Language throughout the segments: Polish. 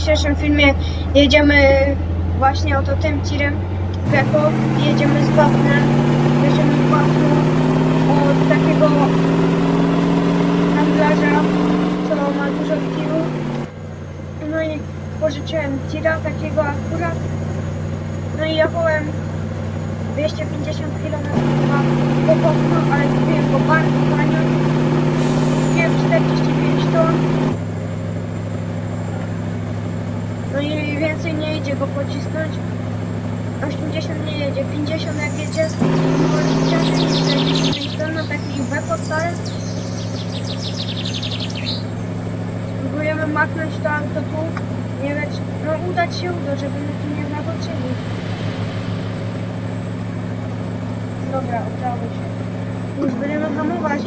dzisiejszym filmie jedziemy właśnie oto tym tirem i jedziemy z Wapnem. Jedziemy z Wapnu od takiego handlarza, co ma dużo tirów. No i pożyczyłem tira takiego akurat. No i jechałem 250 km po Wapnu, ale kupiłem go bardzo tanio. Kupiłem 45 ton. No i idzie go pocisnąć. 80 nie jedzie, 50 jak jedzie, niż 45 ton na taki cały. Próbujemy machnąć to auto tu. Nie wiem, no udać się uda, żeby my tu nie zakoczyli. Dobra, udało się. Już będziemy hamować.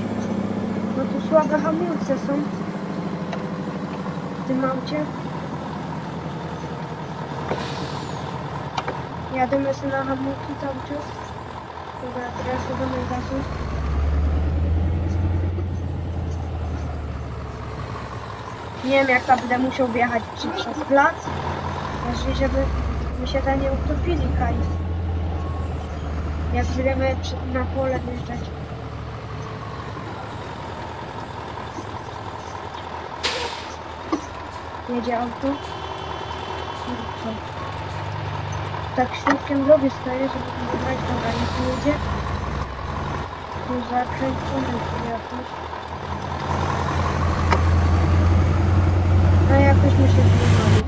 No tu słabe hamulce są w tym aucie. Jadę sobie na hamulki cały czas. Dobra, teraz dodamy gazu. Nie wiem jak tam będę musiał wjechać czy przez plac. Ważne, żeby my się tam nie utopili kaj. Jak będziemy na pole wjeżdżać. Jedzie auto. Kurczę. Tak środkiem drogi staje, żeby nie wybrać dobra, niech nie jedzie. Tu zakręcony jakoś. No jakoś mi się zjechali.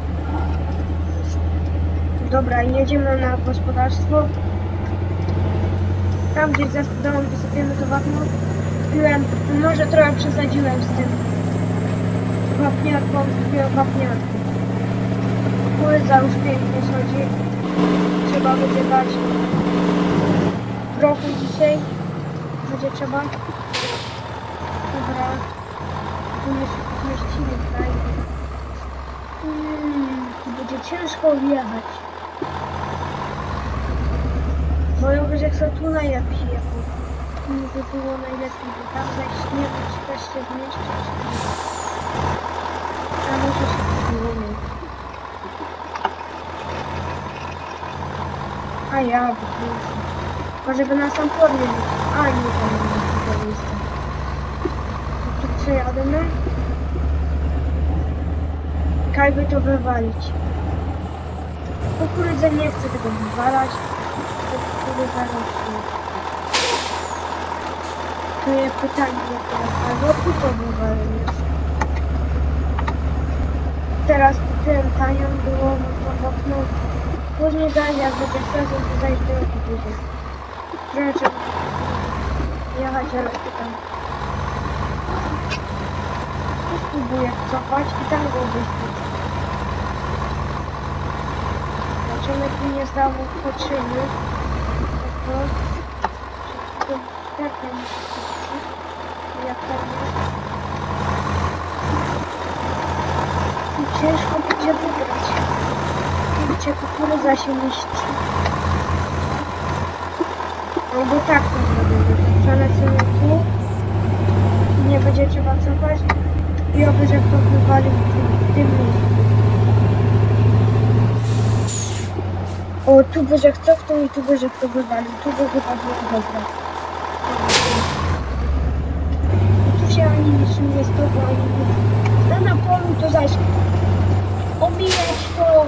Dobra, jedziemy na gospodarstwo. Tam gdzieś za domem wysypiemy to wapno. Kupiłem, może trochę przesadziłem z tym wapniarką, kupiłem wapniarkę. Płyza już pięknie schodzi. Trzeba będzie dać trochę dzisiaj. Będzie trzeba. Dobra. Tu nie zmieścimy tutaj. Mm, będzie ciężko wjechać. Moją że chcę tu najlepiej jechać. Tu by było najlepiej, bo tam zejść nie też się zmieścić. A może się nie A ja po prostu. Może by na sam podnie A nie to nie miejsca. Tu przejadę. Kaj by to wywalić. Kukurydzę nie chcę tego wywalać. Kukurydza rośnie. To jest pytanie teraz. Albo tu to wywalenie. Teraz tanią, było no to no, Później dalej jak będzie sezon, to zajść do później. Trochę trzeba jechać elektrykiem. Tu spróbuję cofać i tam go wyjść. Zobaczymy, tu nie znowu wchodzimy. Tak to. Jak tam Jak tam jest. I ciężko będzie wygrać gdzie kukurydza się mieści. Albo tak to zrobimy. Przelecimy tu. Nie będzie trzeba cofać. I oby, że kto wywalił w tym, w tym miejscu. O, tu by, że cofnął i tu by, że kto wywalił. Tu by chyba było dobre. Tu się ani nic nie stopło, ani nic. A na polu to zaś omijać to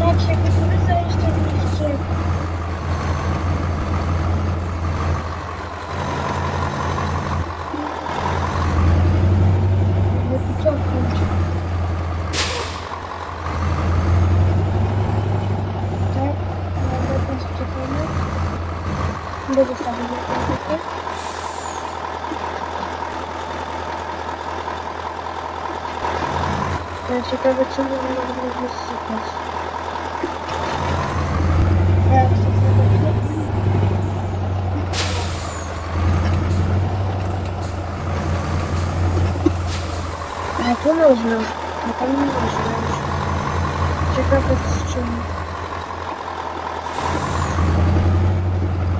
tak się kukurydza jeszcze niszczy. Nie tu cofnąć. Tak, mamy ten szczepiony. Będzie stabilny ten Ja ciekawe, czy my możemy wysypać. Ja chcę zobaczyć. A tu można, a tam nie można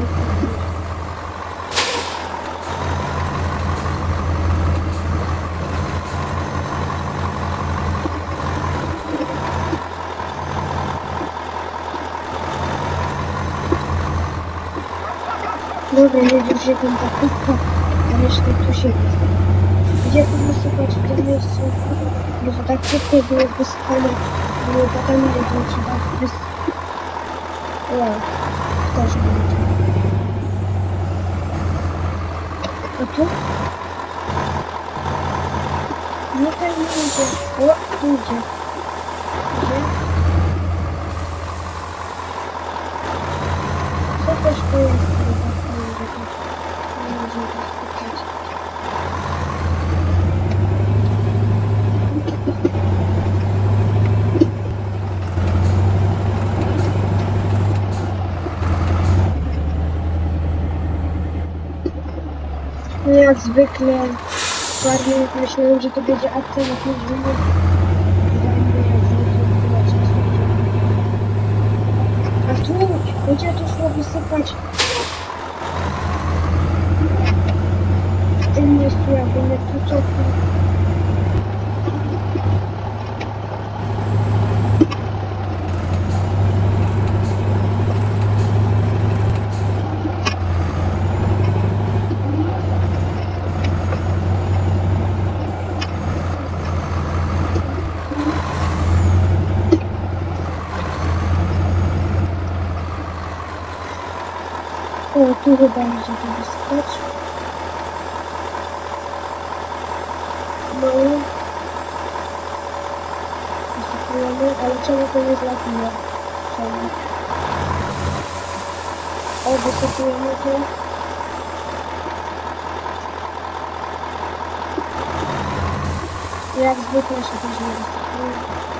bardziej wciągnąć. No, bo się nie naczekać przy tym bloku. Nie wiem, czy nie wiem, jak to zrobić. Dobra, jedziesz się tam ta kubka, a resztę tu się Gdzie tu wysypać w tym miejscu? Bo to tak szybko było wysypane, było potem ile to trzeba wys... O, też tu? Nie tam nie idzie. O, tu idzie. Idzie. Co też to jest? nie to- nie wiem, że to spotkać. No jak zwykle bardziej myślałem, że to będzie akcja na 5 minut. Będę jak zwykle tyle czasu. A tu, gdzie tu szło wysypać? W tym miejscu jakby nie tu cofnął. To wysypać. No i wysypujemy, ale czemu to nie zlatuje? Czemu? O, wysypujemy to. Jak zwykle się też nie wysypuje.